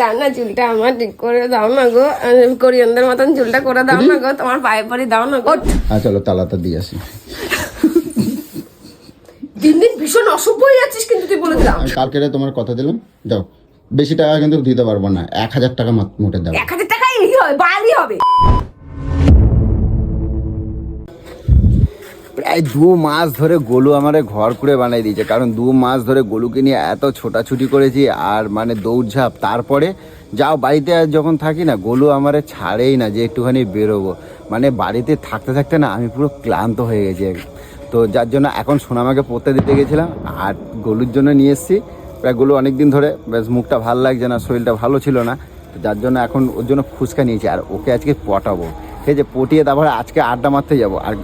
দাও না চুলটা আমার ঠিক করে দাও না গো। কোরিয়ানদের মতন চুলটা করে দাও না গো তোমার পায়ে পরে দাও না গো। হ্যাঁ চলো তালাটা দিয়ে আসি। দিন দিন ভীষণ অসভ্য হয়ে যাচ্ছিস কিন্তু তুই বলে দিলাম। কালকে তোমার কথা দিলাম যাও বেশি টাকা কিন্তু দিতে পারব না। এক হাজার টাকা মোটে দাও। এক হাজার টাকা এই হয় বাড়ি হবে। প্রায় দু মাস ধরে গোলু আমারে ঘর করে বানাই দিয়েছে। কারণ দু মাস ধরে গোলুকে নিয়ে এত ছোটাছুটি করেছি আর মানে দৌড়ঝাঁপ। তারপরে যাও, বাড়িতে আর যখন থাকি না, গোলু আমারে ছাড়েই না যে একটুখানি বেরোবো। মানে বাড়িতে থাকতে থাকতে না আমি পুরো ক্লান্ত হয়ে গেছি তো যার জন্য এখন সোনামাকে পড়তে দিতে গেছিলাম আর গোলুর জন্য নিয়ে এসেছি। প্রায় গোলু অনেক দিন ধরে বেশ মুখটা ভালো লাগছে না, শরীরটা ভালো ছিল না। যার জন্য এখন ওর জন্য ফুচকা নিয়েছি আর ওকে আজকে পটাবো। ঠিক আছে পটিয়ে তারপরে আজকে আড্ডা মারতে যাব। আর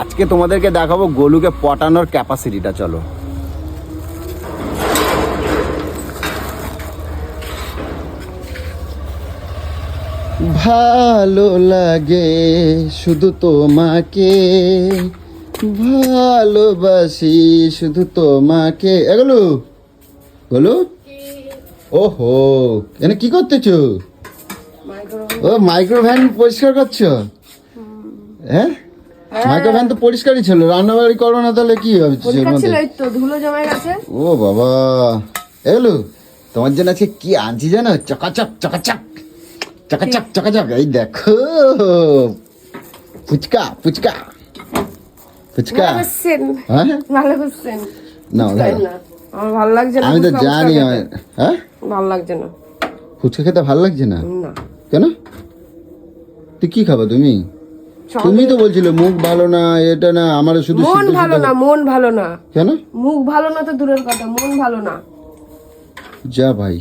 আজকে তোমাদেরকে দেখাবো গোলুকে পটানোর ক্যাপাসিটিটা চলো। ভালো লাগে শুধু তোমাকে। ভালোবাসি শুধু তোমাকে। এগুলো বলো ওহো এনে কি করতেছো? ও মাইক্রোভ্যান পরিষ্কার করছ? হ্যাঁ? মাইক্রোভ্যান তো পরিষ্কারই ছিল রান্নাবাড়ি করো না তাহলে কি ভাবছিস ধুলো জমে গেছে। ও বাবা। এগুলো তোমার জন্য আজকে কি আনছি জানো? চকাচক চকাচক চকাচক চকাচক। এই দেখো ফুচকা ফুচকা ফুচকা। ভালো হ্যাঁ? ভালো করছেন। না আমার ভালো লাগছে না আমি তো জানি। হ্যাঁ? ভালো লাগছে না। ফুচকা খেতে ভালো লাগছে না? না। কেন? তুই কি খাবা তুমি? তুমি তো বলছিলে মুখ ভালো না এটা না আমার শুধু মন ভালো না মন ভালো না। কেন? মুখ ভালো না তো দূরের কথা মন ভালো না। যা ভাই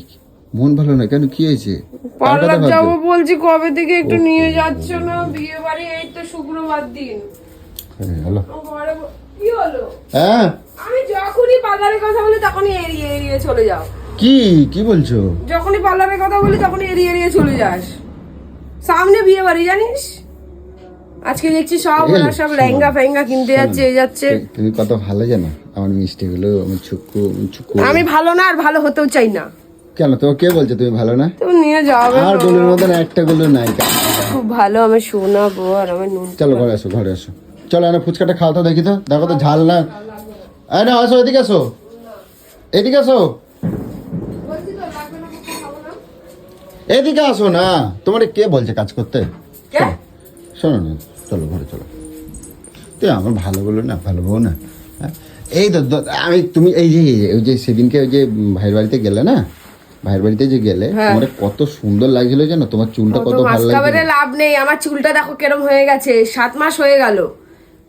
মন ভালো না কেন কি হয়েছে? পার্লার? যাব বলছি কবে থেকে একটু নিয়ে যাচ্ছ না? বিয়ে বাড়ি এই তো শুক্রবার দিন। হ্যাঁ, হ্যালো কি হলো? হ্যাঁ? আমি যখনই পার্লারের কথা বলি তখনই এড়িয়ে এড়িয়ে চলে যাও। কি? কি বলছো? যখনই পার্লারের কথা বলি তখনই এড়িয়ে এড়িয়ে চলে যাস। সামনে বিয়ে বাড়ি জানিস? আজকে দেখছি সব ওরা সব লেহেঙ্গা ফেঙ্গা কিনতে যাচ্ছে এই যাচ্ছে। তুমি কত ভালো জানো আমার মিষ্টি গুলো আমার ছুকু ছুকু। আমি ভালো না আর ভালো হতেও চাই না। কেন তোমাকে কে বলছে তুমি ভালো না? তুমি নিয়ে যাবে আরগুলোর মতন একটা গুলো নাই খুব ভালো আমার সোনা বউ আর আমার নুন চলো ঘরে আসো ঘরে আসো। চলো না ফুচকাটা খাও তো দেখি তো। দেখো তো ঝাল না। আরে না আসো এদিকে আসো। এদিকে আসো। এদিকে আসো না। তোমার কে বলছে কাজ করতে? শোনো না চলো ঘরে চলো। তুই আমার ভালো বলো না ভালো বউ না। হ্যাঁ? এই তো আমি তুমি এই যে ওই যে সেদিনকে ওই যে ভাইয়ের বাড়িতে গেলে না? ভাইয়ের বাড়িতে যে গেলে হ্যাঁ। তোমার কত সুন্দর লাগছিল জানো? তোমার চুলটা কত ভালো লাগছিল। লাভ নেই আমার চুলটা দেখো কেরম হয়ে গেছে সাত মাস হয়ে গেল।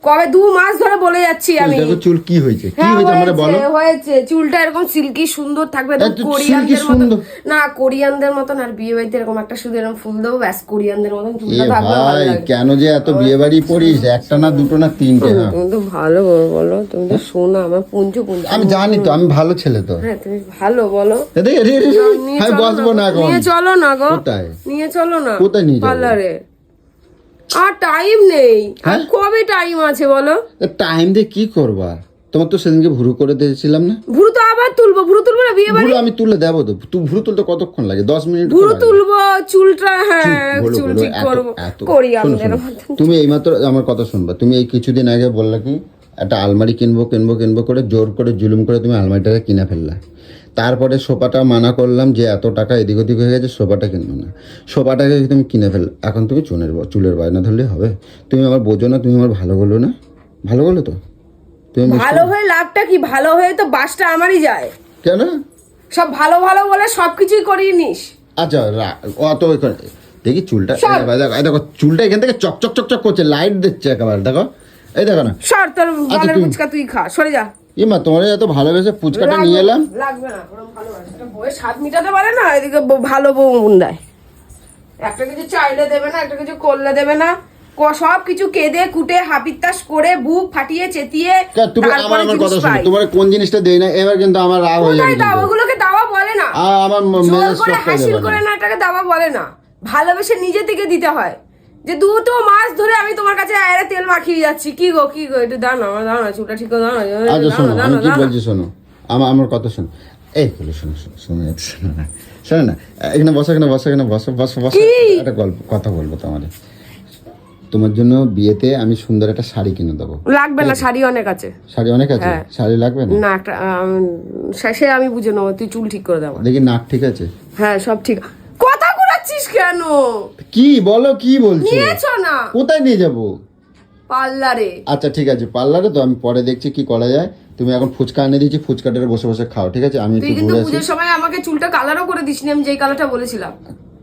কবে দু মাস ধরে বলে যাচ্ছি আমি। দেখো চুল কি হয়েছে? কি হ্যাঁ হয়েছে আমরা বলো? হয়েছে। চুলটা এরকম সিল্কি সুন্দর থাকবে একদম কোরিয়ানদের সুন্দর। না কোরিয়ানদের মতন আর বিয়ে বাড়িতে এরকম একটা শুধু এরকম ফুল দেবো ব্যাস কোরিয়ানদের মতন চুলটা থাকবে ভাই কেন যে এত বিয়ে বাড়ি পড়িস? একটা না দুটো না তিনটে হ্যাঁ। তুমি তো ভালো বলো তুমি তো শোনা আমার পুঞ্জু পুঞ্জু। আমি জানি তো আমি ভালো ছেলে তো। হ্যাঁ তুমি ভালো বলো। আমি চলো বসবো না এখন। নিয়ে চলো না গো। কোথায়? নিয়ে চলো না কোথায় নিয়ে যাব? পার্লারে। আর টাইম নেই। হ্যাঁ? কবে টাইম আছে বলো? টাইম দিয়ে কি করবা? তোমার তো সেদিনকে ভুরু করে দিয়েছিলাম না। ভুরু তো আবার তুলবো ভুরু তুলবো না বিয়ে বাড়ি? ভুরু আমি তুলে দেবো তো। তুই ভুরু তুলতে কতক্ষণ লাগে? দশ মিনিট তো ভুরু তুলবো চুলটা হ্যাঁ চুল ঠিক করব। শোনো। মতন। তুমি এইমাত্র আমার কথা শুনবা। তুমি এই কিছুদিন আগে বললে কি একটা আলমারি কিনবো কিনবো কিনবো করে জোর করে জুলুম করে তুমি আলমারিটাকে কিনে ফেললা। তারপরে সোফাটা মানা করলাম যে এত টাকা এদিক ওদিক হয়ে গেছে সোফাটা কিনবো না। সোফাটাকে তুমি কিনে ফেল এখন তুমি চুনের চুলের বায়না ধরলে হবে? তুমি আমার বোঝো না তুমি আমার ভালো বলো না? ভালো বলো তো? তুমি ভালো হয়ে লাভটা কি? ভালো হয়ে তো বাসটা আমারই যায়। কেন? সব ভালো ভালো বলে সবকিছুই করিয়ে নিস। আচ্ছা অত দেখি চুলটা সব। দেখো, চুলটা এখান থেকে চক চক চক চক করছে লাইট দিচ্ছে একেবারে দেখো? এই দেখো না। সর তোর ফুচকা তুই খা সরে যা। ইমা তোমার এত ভালোবেসে ফুচকাটা নিয়ে এলাম? লাগবে না বউয়ের স্বাদ মিটাতে পারে না এদিকে ভালো বউ মন দেয় একটা কিছু চাইলে দেবে না একটা কিছু করলে দেবে না। সব কিছু কেঁদে কুটে হাপিত্তাস করে বুক ফাটিয়ে চেতিয়ে তুমি আমার আমার কথা শোনো তোমার কোন জিনিসটা দেই না এবার কিন্তু আমার রাগ হয়ে যাবে দাও ওগুলোকে দাওয়া বলে না। আমার মেজাজ করে হাসিল করে না। না এটাকে দাওয়া বলে না। ভালোবেসে নিজে থেকে দিতে হয়। যে দুটো মাস ধরে আমি তোমার কাছে আয়রা তেল মাখিয়ে যাচ্ছি। কি গো কি গো একটু দাও না আমার দাও না চুলটা ঠিক করে দাও না আচ্ছা শোনো আমি কি বলছি শোনো? আমার আমার কথা শোনো। এই বলে শোনো শোনো শোনো শোনো না শোনো না। এখানে বসো এখানে বসো এখানে বসো বসো বসো। একটা গল্প কথা বলব তোমার তোমার জন্য বিয়েতে আমি সুন্দর একটা শাড়ি কিনে দেবো। লাগবে না শাড়ি অনেক আছে। শাড়ি অনেক আছে? হ্যাঁ। শাড়ি লাগবে না? না একটা শেষে আমি বুঝে নেব তুই চুল ঠিক করে দেবো। দেখি নাক ঠিক আছে? হ্যাঁ সব ঠিক। কথা কেন? কি বলো কি বলছো? নিয়েছো না। কোথায় নিয়ে যাব? পার্লারে। আচ্ছা ঠিক আছে পার্লারে তো আমি পরে দেখছি কি করা যায়। তুমি এখন ফুচকা এনে দিয়েছি ফুচকাটা বসে বসে খাও ঠিক আছে? আমি তুই একটু কিন্তু ঘুরে আসি। পুজোর সময় আমাকে চুলটা কালারও করে দিসনি আমি যেই কালারটা বলেছিলাম।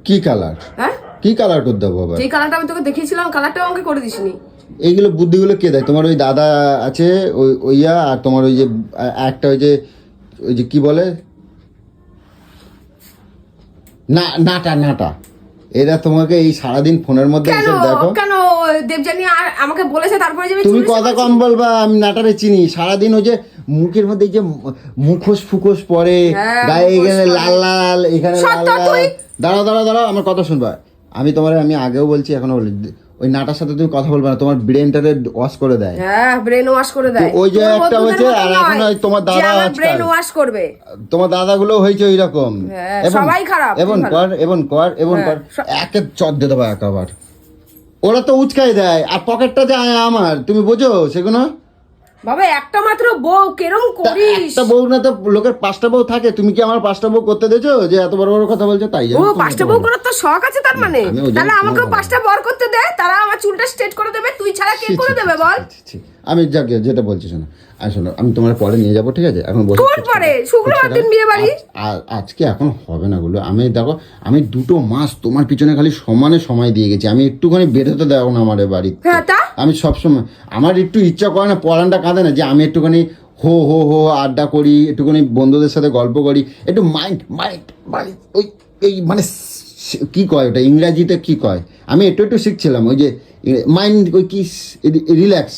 কি কালার হ্যাঁ? কি কালার করে দেবো আবার? যেই কালারটা আমি তোকে দেখিয়েছিলাম কালারটাও আমাকে করে দিসনি। এইগুলো বুদ্ধিগুলো কে দেয়? তোমার ওই দাদা আছে ওই ওইয়া আর তোমার ওই যে আ- একটা ওই যে ওই যে কি বলে? না নাটা নাটা। এরা তোমাকে এই সারাদিন ফোনের মধ্যে এসব দেখো। কেন? দেবজানি আর আমাকে বলেছে তারপরে যে তুমি কথা কম বলবা আমি নাটারে চিনি। সারাদিন ওই যে মুখের মধ্যে যে মুখোশ ফুকোশ পরে হ্যাঁ, গায়ে এখানে লাল লাল এখানে লাল লাল। দাঁড়াও দাঁড়াও দাঁড়াও আমার কথা শুনবা। আমি তোমার আমি আগেও বলছি এখনও বলি ওই নাটার সাথে তুমি কথা বলবে না তোমার ব্রেনটারে ওয়াশ করে দেয়। হ্যাঁ ব্রেন ওয়াশ করে দেয়। ওই যে একটা হয়েছে, আর এখন ওই তোমার দাদা। ব্রেন ওয়াশ করবে। তোমার দাদাগুলো হয়েছে ওই রকম হ্যাঁ, সবাই খারাপ, এবং কর এবং কর এবং হ্যাঁ, কর একে চট দিয়ে দেবো একবার। ওরা তো উচকাই দেয় আর পকেটটা যে আমার তুমি বোঝো সেগুলো? বাবা একটা মাত্র বউ কেরম করিস একটা বউ না তো লোকের পাঁচটা বউ থাকে তুমি কি আমার পাঁচটা বউ করতে দেছো যে এত বড় বড় কথা বলছো তাই ও পাঁচটা বউ করার তো শখ আছে তার মানে। তাহলে আমাকেও পাঁচটা বর করতে দেয় তারা আমার চুলটা স্ট্রেট করে দেবে তুই ছাড়া কে করে দেবে বল। আমি যাকে যেটা বলছি শোনো। আর শোনো আমি তোমার পরে নিয়ে যাব ঠিক আছে? এখন কোন পরে? শুক্রবার দিন বিয়ে বাড়ি? আজ- আজকে এখন হবে না গুলো আমি দেখো আমি দুটো মাস তোমার পিছনে খালি সমানে সময় দিয়ে গেছি। আমি একটুখানি বেরোতে দেবো না আমার বাড়ি হ্যাঁ আমি সবসময় আমার একটু ইচ্ছা করে না পড়ানটা কাঁদে না যে আমি একটুখানি হো হো হো আড্ডা করি একটুখানি বন্ধুদের সাথে গল্প করি। একটু মাইন্ড মাইন্ড মাইন্ড ওই এই মানে কি কয় ওটা? ইংরাজিতে কি কয়? আমি একটু একটু শিখছিলাম ওই যে মাইন্ড ওই কি? রিল্যাক্স।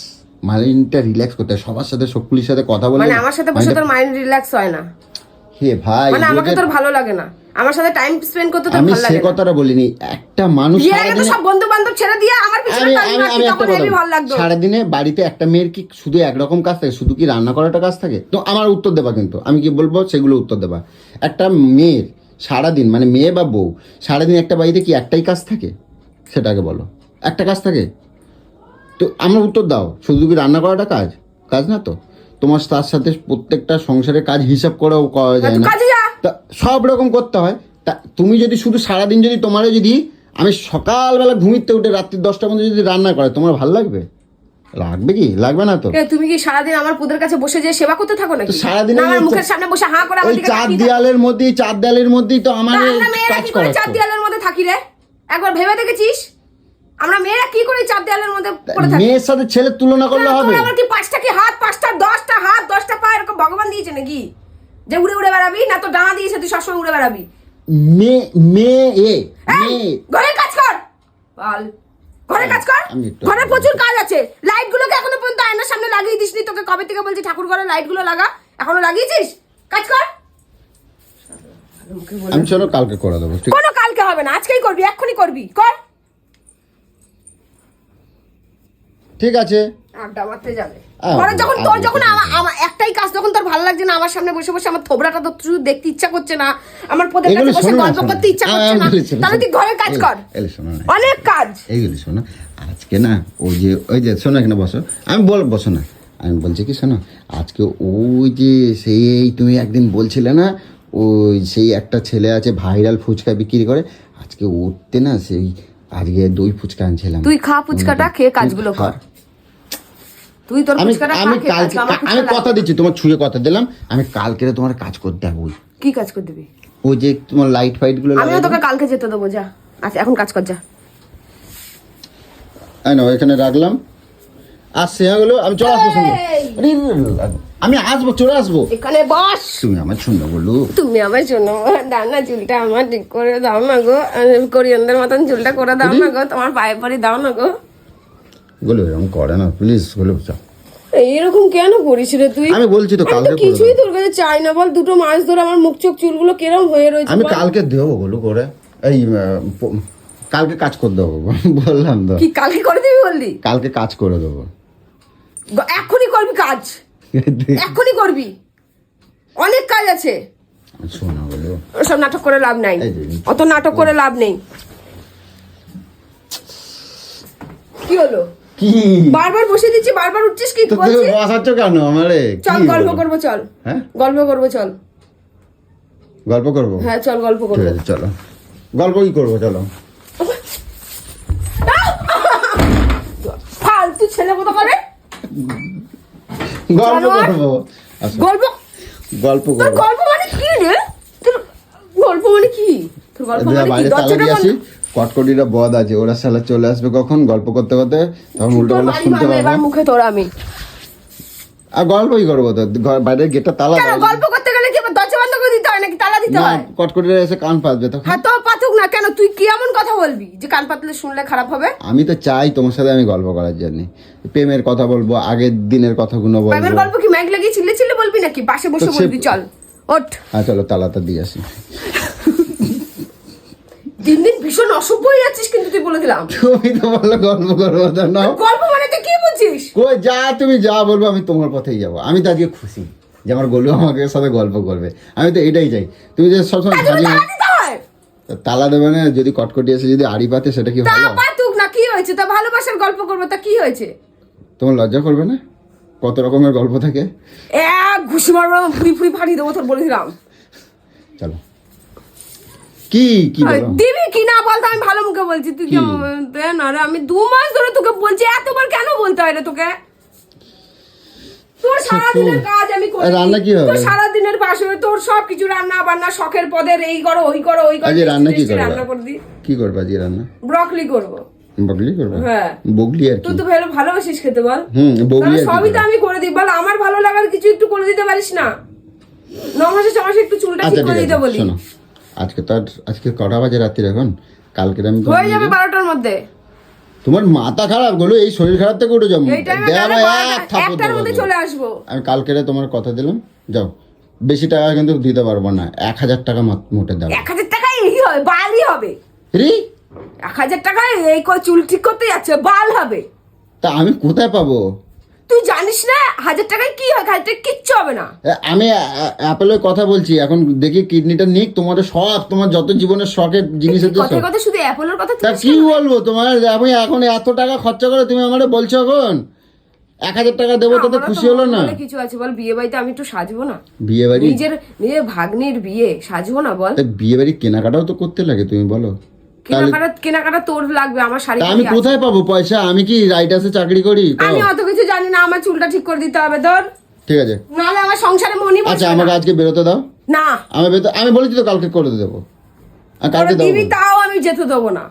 মাইন্ডটা রিল্যাক্স করতে হয় সবার সাথে সকলের সাথে কথা বলে মানে আমার সাথে বসে তোর মাইন্ড রিল্যাক্স হয় না। হে ভাই মানে আমাকে তোর ভালো লাগে না। আমার সাথে টাইম স্পেন্ড করতে তোর ভালো সে লাগে না। কথাটা বলিনি একটা মানুষ বিয়ের আগে সব বন্ধু বান্ধব ছেড়ে দিয়ে আমার পিছনে আমি টাইম আমি আমি একটা কথা ভালো লাগতো। সারাদিনে বাড়িতে একটা মেয়ের কি শুধু একরকম কাজ থাকে? শুধু কি রান্না করাটা কাজ থাকে? তো আমার উত্তর দেবা কিন্তু আমি কি বলব? সেগুলো উত্তর দেবা। একটা মেয়ের সারাদিন মানে মেয়ে বা বউ সারাদিন একটা বাড়িতে কি একটাই কাজ থাকে? সেটাকে বলো। একটা কাজ থাকে? তো আমার উত্তর দাও। শুধু কি রান্না করাটা কাজ? কাজ না তো। তোমার তার সাথে প্রত্যেকটা সংসারের কাজ হিসাব করেও করা যায় না। তা সব রকম করতে হয়। তা তুমি যদি শুধু সারাদিন যদি তোমারও যদি আমি সকালবেলা ঘুমিতে উঠে রাত্রি দশটার মধ্যে যদি রান্না করে তোমার ভালো লাগবে? লাগবে কি? লাগবে না তো। তুমি কি সারাদিন আমার পুদের কাছে বসে যে সেবা করতে থাকো নাকি? সারাদিন আমার মুখের সামনে বসে হাঁ করে আমার চার দেয়ালের মধ্যেই চার দেয়ালের মধ্যেই তো আমার কাজ করে চার দেয়ালের মধ্যে থাকি রে? একবার ভেবে দেখেছিস? আমরা মেয়েরা কি করে চার দেয়ালের মধ্যে পড়ে থাকি? মেয়ের সাথে ছেলের তুলনা করলে হবে। আবার কি পাঁচটা কি হাত পাঁচটা দশটা হাত দশটা পা এরকম ভগবান দিয়েছে নাকি? যে উড়ে উড়ে বেড়াবি না তো ডানা দিয়েছে তুই সবসময় উড়ে বেড়াবি। মেয়ে মেয়ে এ মেয়ে। ঘরের কাজ কর। বল ঘরের কাজ কর। ঘরে প্রচুর কাজ আছে। লাইট গুলোকে এখনও পর্যন্ত আয়নার সামনে লাগিয়ে দিসনি তোকে কবে থেকে বলছি ঠাকুর ঘরে লাইটগুলো লাগা? এখনও লাগিয়েছিস? কাজ কর। আমি চলো কালকে করে দেবো কোনো কালকে হবে না আজকেই করবি এক্ষুনি করবি। কর। ঠিক আছে। আড্ডা মারতে যাবে। আহ, ঘরে যখন তোর যখন মারতে আমা- আমা- একটাই কাজ যখন তোর ভালো লাগছে না আমার সামনে বসে বসে আমার থোবড়াটা তো দেখতে ইচ্ছা করছে না আমার পোদের কাছে বসে গল্প করতে ইচ্ছা করছে না তাহলে তুই। ঘরের কাজ কর। অনেক কাজ। এইগুলি শোনো আজকে না ওই যে ওই যে শোনো এখানে বসো। আমি বল বসো না। আমি বলছি কি শোনো আজকে ওই যে সেই তুমি একদিন বলছিলে না ওই সেই একটা ছেলে আছে ভাইরাল ফুচকা বিক্রি করে আজকে উঠতে না সেই আজকে দই ফুচকা আনছিলাম। তুই খা ফুচকাটা খেয়ে কাজগুলো কর। তুই তোর আমি ফুচকাটা আমি কালকে আমি কথা দিচ্ছি তোমার ছুঁয়ে কথা দিলাম। আমি কালকে তোমার কাজ করতে হবে কি কাজ করে দিবি ওই যে তোমার লাইট ফাইটগুলো আমিও তোকে কালকে যেতে দেবো যা। আচ্ছা এখন কাজ কর যা। এই না এখানে রাখলাম। আর সেগুলো আমি চলে আসব সঙ্গে। আমি আসব চলে আসব। এখানে বস। তুমি আমার শুনবে বলু তুমি আমার শোনো দাও না চুলটা আমার ঠিক করে দাও না গো। কোরিয়ানদের মতন চুলটা করে দাও না গো। তোমার পায়ে পরে দাও না গো। গুলো এরকম করে না প্লিজগুলো যাও। এইরকম কেন করিস রে তুই? আমি বলছি তো কালকে কিছুই তোর কাছে চাই না বল দুটো মাস ধরে আমার মুখ চোখ চুলগুলো কেরম হয়ে রয়েছে আমি কালকে দেবো বলু করে এই কালকে কাজ করে দেবো বললাম তো। কি কালকে করে দিবি বললি? কালকে কাজ করে দেবো। এক্ষুনি করবি কাজ। এক্ষুনি করবি। অনেক কাজ আছে। শোনা বলো। ওসব নাটক করে লাভ নাই। অত নাটক করে লাভ নেই। কি হলো? কি? বারবার বসে দিচ্ছি বারবার উঠছিস কি? বলছিস বসাচ্ছ কেন আমারে? চল গল্প? করব চল। হ্যাঁ? গল্প করব চল। গল্প করব? হ্যাঁ চল গল্প করব। চলো। গল্প কি করব চলো। ফালতু ছেলে কোথা করে গল্প? করব। আচ্ছা। গল্প? গল্প করব। গল্প মানে কি রে? তোর গল্প মানে কি? তোর গল্প মানে কি? দরজাটা কটকটিরা বদ আছে ওরা শালা চলে আসবে কখন? গল্প করতে করতে তখন উল্টো পাল্টা শুনতে পারব মুখে তোর আমি। আর গল্পই করব তো বাইরের গেটটা তালা গল্প করতে গেলে কি দরজা বন্ধ করে দিতে হয় নাকি? তালা দিতে হয়? কটকটিরা এসে কান পাতবে তখন। হ্যাঁ তো পাতুক না কেন? তুই কি এমন কথা বলবি যে কান পাতলে শুনলে খারাপ হবে? আমি তো চাই তোমার সাথে আমি গল্প করার জন্য। প্রেমের কথা বলব আগের দিনের কথাগুলো প্রেমের বলব গল্প কি ম্যাগ লাগিয়ে চিল্লে চিল্লে বলবি নাকি? পাশে বসে বলবি চল ওঠ। হ্যাঁ চলো তালাটা দিয়ে আসি। দিন দিন ভীষণ অসভ্য হয়ে যাচ্ছিস কিন্তু তুই বলে দিলাম। তুমি তো বলল গল্প করব তো নাও গল্প মানে তুই কি বলছিস? কই যা তুমি যা বলব আমি তোমার পথেই যাব। আমি তো আজকে খুশি যে আমার গলু আমাকে সাথে গল্প করবে। আমি তো এটাই চাই। তুমি যে সবসময় ঝালিয়ে তালা দেবে না যদি কটকটি এসে যদি আড়ি পাতে সেটা কি ভালো? পাতুক না কি হয়েছে? তা ভালোবাসার গল্প করব তা কি হয়েছে? তোমার লজ্জা করবে না? কত রকমের গল্প থাকে। এক ঘুষি মারবো ফুড়ি ফুড়ি ফাটিয়ে দেবো তোর বলে দিলাম। চলো। কি কি দিবি কি না বলতো আমি ভালো মুখে বলছি তুই কি কি? আমার- দে না রে আমি দু মাস ধরে তোকে বলছি এতবার কেন বলতে হয় রে তোকে? তোর সারাদিনের কাজ আমি করি রান্না কি হবে? তোর সারাদিনের পাশে তোর সব কিছু রান্না বান্না শখের পদের এই করো ওই করো ওই করো আজকে রান্না কি করবে? রান্না করে দি। কি করবে আজকে রান্না? ব্রকলি করব। বগলি করবে? হ্যাঁ। বগলি আর তুই তো ভালো ভালোবাসিস খেতে বল। হুম বগলি আর সবই তো আমি করে দিই। বল আমার ভালো লাগার কিছু একটু করে দিতে পারিস না? ন মাসে ছ একটু চুলটা আচ্ছা ঠিক করে দিতে বলি। শোনো। আজকে তো আজকে কটা বাজে রাত্রির এখন? কালকে আমি হয়ে যাবে বারোটার মধ্যে। তোমার মাথা খারাপ গেলো এই শরীর খারাপ থেকে উঠে যাব। একটার মধ্যে চলে আসব। আমি কালকে তোমার কথা দিলাম যাও। বেশি টাকা কিন্তু দিতে পারব না এক হাজার টাকা মোটে দাও। এক হাজার টাকায় এই হবে বালই হবে। রি? এক হাজার টাকায় এই চুল ঠিক করতে যাচ্ছে বাল হবে। তা আমি কোথায় পাবো? তুই জানিস না? হাজার টাকায় কি হয়? হাজার টাকায় কিচ্ছু হবে না। আমি অ্যাপেলের কথা বলছি। এখন দেখি কিডনিটা নিক তোমাদের সব তোমার যত জীবনের শখের জিনিস আছে কথা কথা? শুধু অ্যাপলের কথা তা কি বলব তোমার? আমি এখন এত টাকা খরচা করে তুমি আমারে বলছো এখন? এক হাজার টাকা দেবো তাতে খুশি হলো না? কিছু আছে বল বিয়ে বাড়িতে আমি একটু সাজবো না? বিয়ে বাড়ি? নিজের নিজের ভাগ্নির বিয়ে সাজবো না বল। বিয়ে বাড়ি কেনাকাটাও তো করতে লাগে তুমি বলো। কেনাকাটা কেনাকাটা তোর লাগবে আমার শাড়ি আমি কোথায় পাবো পয়সা? আমি কি রাইটার্সে চাকরি করি? আমি অত কিছু জানি না আমার চুলটা ঠিক করে দিতে হবে তোর ঠিক আছে। নাহলে আমার সংসারে মনি আচ্ছা আমাকে আজকে বেরোতে দাও। না। আমি বেরোতে আমি বলেছি তো কালকে করে দেবো। আর কালকে দিবি তাও আমি যেতে দেবো না।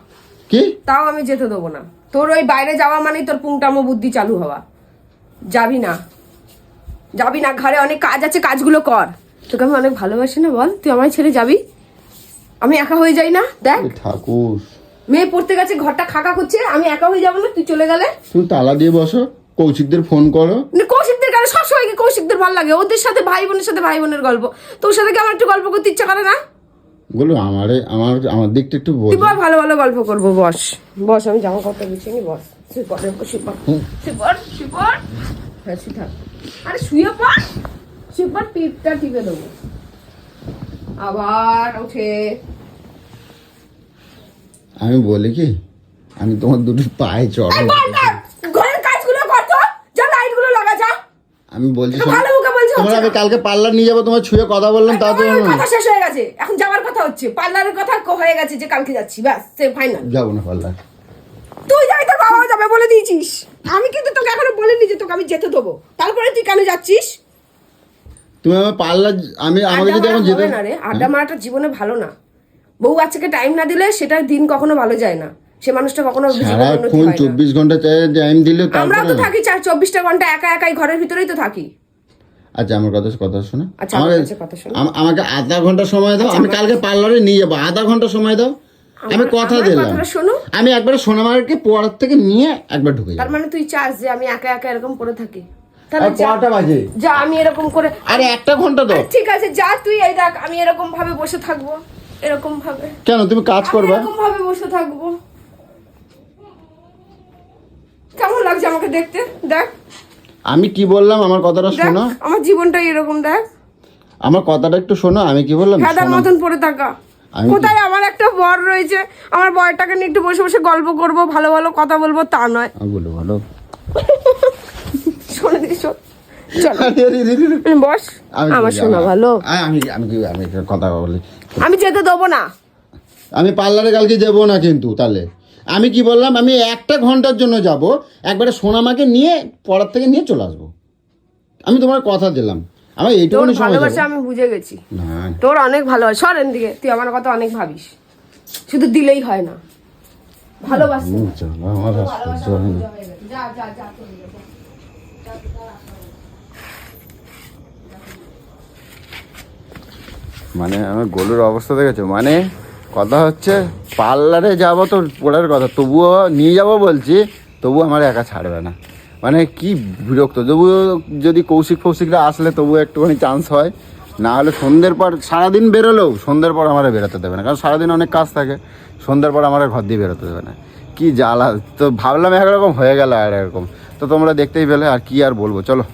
কি? তাও আমি যেতে দেবো না। তোর ওই বাইরে যাওয়া মানেই তোর পুংটামো বুদ্ধি চালু হওয়া। যাবি না। যাবি না ঘরে অনেক কাজ আছে কাজগুলো কর। তোকে আমি অনেক ভালোবাসি না বল? তুই আমার ছেড়ে যাবি? আমি একা হয়ে যাই না? দেখ। ঠাকুর। মেয়ে পড়তে গেছে ঘরটা খাকা করছে আমি একা হয়ে যাব না তুই চলে গেলে? তুমি তালা দিয়ে বসো কৌশিকদের ফোন করো। না, কৌশিকদের কেন সবসময় কি কৌশিকদের ভালো লাগে? ওদের সাথে ভাই বোনের সাথে ভাই বোনের গল্প। তোর সাথে কি আমার একটু গল্প করতে ইচ্ছা করে না? বলো আমারে আমার আমার দিকটা একটু বল বল ভালো ভালো গল্প করব বস। বস আমি জামা কাপড় গুছিয়ে নি বস। শুয়ে পড় রে, শুয়ে পড়। শুয়ে পড় শুয়ে পড়। হ্যাঁ থাক। আরে শুয়ে পড়। শুয়ে পড় পিঠটা টিপে দেবো। আবার উঠে। আমি বলি কি আমি তোমার দুটো পায়ে চড়ো ঘরের কাজগুলো কর যা লাইটগুলো লাগা যা। আমি বলছি তোমার আমি কালকে পার্লার নিয়ে যাব তোমার ছুঁয়ে কথা বললাম তা তো কথা শেষ হয়ে গেছে এখন যাওয়ার কথা হচ্ছে। পার্লারের কথা হয়ে গেছে যে কালকে যাচ্ছি ব্যাস সে ফাইনাল যাব না পার্লার। তুই যাই তোর বাবাও যাবে বলে দিয়েছিস। আমি কিন্তু তোকে এখনও বলিনি যে তোকে আমি যেতে দেবো। তারপরে তুই কেন যাচ্ছিস? তুমি আমার পার্লার আমি আমাকে যদি এখন যেতে না রে আড্ডা মারাটা জীবনে ভালো না। বউ বাচ্চাকে টাইম না দিলে সেটা দিন কখনো ভালো যায় না। সে মানুষটা কখনো সারাক্ষণ চব্বিশ ঘণ্টা টাইম দিলে আমরা তো থাকি চার চব্বিশটা ঘণ্টা একা একাই ঘরের ভিতরেই তো থাকি। আচ্ছা আমার কথা কথা শোনো। আচ্ছা, আমাকে কাছে কথা শোনো। আম- আমাকে আধা ঘণ্টা সময় দাও আমি কালকে পার্লারে নিয়ে যাব। আধা ঘণ্টা সময় দাও। আমি কথা দিলাম। শোনো। আমি একবার সোনামার্কে পড়ার থেকে নিয়ে একবার ঢুকে তার মানে তুই চাস যে আমি একা একা এরকম পড়ে থাকি? তাহলে আর যা- কটা বাজে? যা আমি এরকম করে আরে একটা ঘণ্টা দাও। ঠিক আছে যা তুই এই দেখ আমি এরকম ভাবে বসে থাকব। এরকম ভাবে কেন? তুমি কাজ করবা? এরকম ভাবে বসে থাকব। কেমন লাগছে আমাকে দেখতে? দেখ। আমি কি বললাম? আমার কথাটা শোনো। আমার জীবনটাই এরকম দেখ। আমার কথাটা একটু শোনো। আমি কি বললাম? ফেদার শোনো। মতন পড়ে থাকা। কোথায় আমার একটা বর রয়েছে? আমার বরটাকে নিয়ে একটু বসে বসে গল্প করব ভালো ভালো কথা বলব তা নয়। বলো ভালো শোনে দিকে বস আমি আমার শোনা ভালো। আমি আমি আমি কথা বলি। আমি যেতে দেবো না। আমি পার্লারে কালকে যাব না কিন্তু তাহলে। আমি কি বললাম আমি একটা ঘণ্টার জন্য যাব একবারে সোনামাকে নিয়ে পড়ার থেকে নিয়ে চলে আসব। আমি তোমার কথা দিলাম। আমার এইটুকুনি ভালোবাসা আমি বুঝে গেছি। তোর অনেক ভালোবাসা। সরেন দিকে তুই আমার কথা অনেক ভাবিস। শুধু দিলেই হয় না। ভালোবাসা। আমার আর সহ্য হয় না। যা যা যা চলে যা, যা। মানে আমার গলুর অবস্থা দেখেছ? মানে কথা হচ্ছে, পার্লারে যাব তো পড়ার কথা, তবুও নিয়ে যাব বলছি তবুও আমার একা ছাড়বে না। মানে কি বিরক্ত, তবুও যদি কৌশিক ফৌশিকরা আসলে তবুও একটুখানি চান্স হয়, না হলে সন্ধ্যের পর সারাদিন বেরোলেও সন্ধ্যের পর আমার বেরোতে দেবে না, কারণ সারাদিন অনেক কাজ থাকে, সন্ধ্যের পর আমার ঘর দিয়ে বেরোতে দেবে না। কি জ্বালা, তো ভাবলাম একরকম হয়ে গেল আর এরকম তো তোমরা দেখতেই পেলে আর কি আর বলব, চলো।